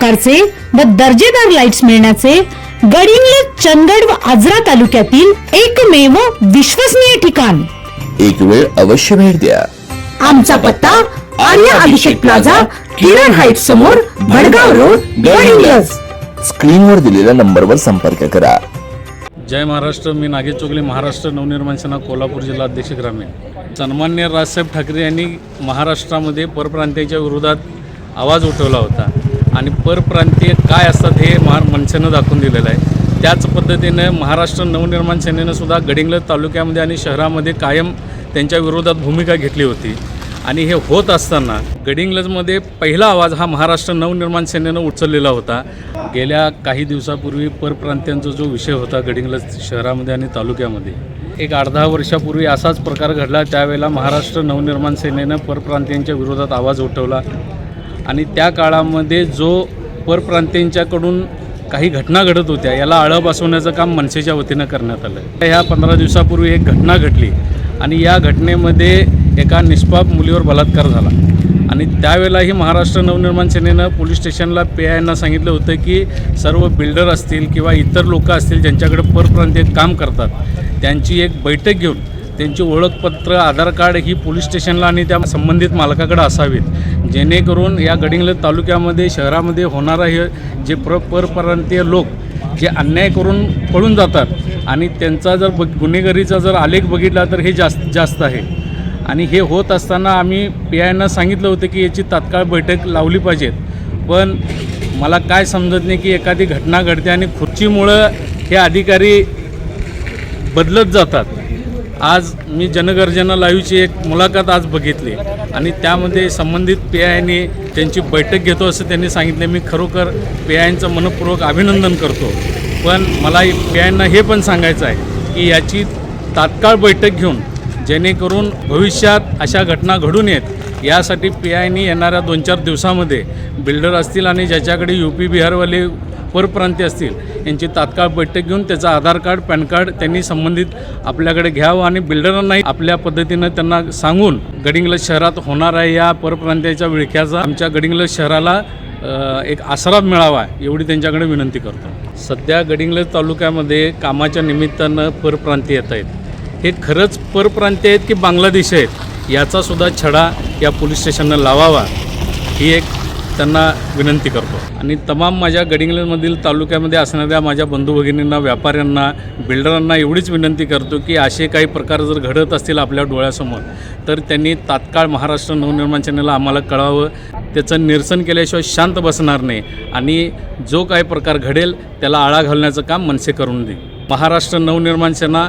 प्रकारचे व दर्जेदार लाईट्स मिळण्याचे गडिंग्लज चंदगड व आजरा तालुक्यातील एकमेव विश्वसनीय ठिकाण. एक वेळ अवश्य भेट द्या. आमचा पत्ता आर्या अभिषेक प्लाझा किरण हाईट समोर भडगाव रोड गडिंग्लज स्क्रीनवर दिलेल्या नंबरवर संपर्क करा. जय महाराष्ट्र मी नागेश चोगले महाराष्ट्र नवनिर्माण सेना कोल्हापूर जिल्हा अध्यक्ष ग्रामीण. सन्मान्य राजसाहेब ठाकरे यांनी महाराष्ट्रामध्ये परप्रांतीयांच्या विरोधात आवाज उठवला होता. आणि परप्रांतीय काय असतात हे महा मनसेनं दाखवून दिलेलं आहे. त्याच पद्धतीनं महाराष्ट्र नवनिर्माण सेनेनं सुद्धा गडिंग्लज तालुक्यामध्ये आणि शहरामध्ये कायम त्यांच्या विरोधात भूमिका घेतली होती. आणि हे होत असताना गडिंग्लजमध्ये पहिला आवाज हा महाराष्ट्र नवनिर्माण सेनेनं उचललेला होता. गेल्या काही दिवसापूर्वी परप्रांत्यांचा जो विषय होता गडिंग्लज शहरामध्ये आणि तालुक्यामध्ये एक अर्धा वर्षापूर्वी असाच प्रकार घडला. त्यावेळेला महाराष्ट्र नवनिर्माण सेनेनं परप्रांतीयांच्या विरोधात आवाज उठवला. आणि त्या काळामध्ये जो परप्रांतीयांच्याकडून काही घटना घडत होत्या याला आळा बसवण्याचं काम मनसेच्या वतीनं करण्यात आलं. ह्या पंधरा दिवसापूर्वी एक घटना घडली आणि या घटनेमध्ये एका निष्पाप मुलीवर बलात्कार झाला. आणि त्यावेळेलाही महाराष्ट्र नवनिर्माण सेनेनं पोलीस स्टेशनला पे आयना सांगितलं होतं की सर्व बिल्डर असतील किंवा इतर लोकं असतील ज्यांच्याकडे परप्रांतीय काम करतात त्यांची एक बैठक घेऊन त्यांची ओळखपत्र आधार कार्ड ही पोलीस स्टेशनला आणि त्या संबंधित मालकाकडे असावीत. जेणेकरून या गडिंग्लज तालुक्यामध्ये शहरामध्ये होणारा हे जे प्र परप्रांतीय लोक जे अन्याय करून पळून जातात. आणि त्यांचा जर ब गुन्हेगारीचा जर आलेख बघितला तर हे जास्त जास्त आहे. आणि हे होत असताना आम्ही पी आयनं सांगितलं होतं की याची तात्काळ बैठक लावली पाहिजेत. पण मला काय समजत नाही की एखादी घटना घडते आणि खुर्चीमुळं हे अधिकारी बदलत जातात. आज मी जनगर्जना लाईव्हची एक मुलाखत आज बघितली आणि त्यामध्ये संबंधित पी आयने त्यांची बैठक घेतो असं त्यांनी सांगितले. मी खरोखर पी आयचं मनपूर्वक अभिनंदन करतो. पण मला पी आयना हे पण सांगायचं आहे की याची तात्काळ बैठक घेऊन जेणेकरून भविष्यात अशा घटना घडून येत यासाठी पी आयनी येणाऱ्या दोन चार दिवसामध्ये बिल्डर असतील आणि ज्याच्याकडे यू पी बिहारवाले परप्रांती असतील यांची तात्काळ बैठक घेऊन त्याचं आधार कार्ड पॅन कार्ड त्यांनी संबंधित आपल्याकडे घ्यावं आणि बिल्डरांनाही आपल्या पद्धतीनं त्यांना सांगून गडिंग्लज शहरात होणार आहे या परप्रांतीयाच्या विळख्याचा आमच्या गडिंग्लज शहराला एक आसरा मिळावा एवढी त्यांच्याकडे विनंती करतो. सध्या गडिंग्लज तालुक्यामध्ये कामाच्या निमित्तानं परप्रांती येत आहेत. हे खरंच परप्रांती आहेत की बांगलादेश आहेत? याचासुद्धा छडा या पोलीस स्टेशननं लावावा. ही एक त्यांना विनंती करतो. आणि तमाम माझ्या गडिंग्लजमधील तालुक्यामध्ये असणाऱ्या माझ्या बंधू भगिनींना व्यापाऱ्यांना बिल्डरांना एवढीच विनंती करतो की असे काही प्रकार जर घडत असतील आपल्या डोळ्यासमोर तर त्यांनी तात्काळ महाराष्ट्र नवनिर्माण सेनेला आम्हाला कळावं. त्याचं निरसन केल्याशिवाय शांत बसणार नाही. आणि जो काही प्रकार घडेल त्याला आळा घालण्याचं काम मनसे करून देईल. महाराष्ट्र नवनिर्माण सेना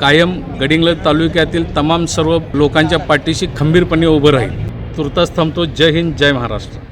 कायम गडिंग्लज तालुक्यातील तमाम सर्व लोकांच्या पाठीशी खंबीरपणे उभं राहील. तुर्तास थांबतो. जय हिंद जय महाराष्ट्र.